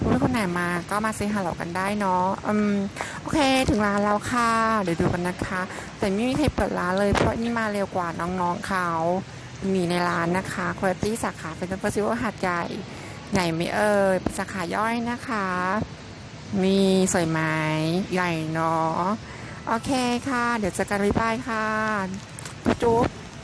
รู้ว่าคนไหนมาก็มาเซฮัลโหลกันได้เนาะอืมโอเคถึงร้านแล้วค่ะ เดี๋ยวดูกันนะคะ แต่ไม่มีใครเปิดร้านเลยเพราะนี่มาเร็วกว่าน้องๆเขามีในร้านนะคะคุณภาพสาขาเป็นเฟสติวหาดใหญ่ใหญ่ไม่เอ่ยสาขาย่อยนะคะ มีสวยไหมใหญ่เนาะโอเคค่ะ เดี๋ยวเจอกันบ๊ายบายค่ะจุ๊บ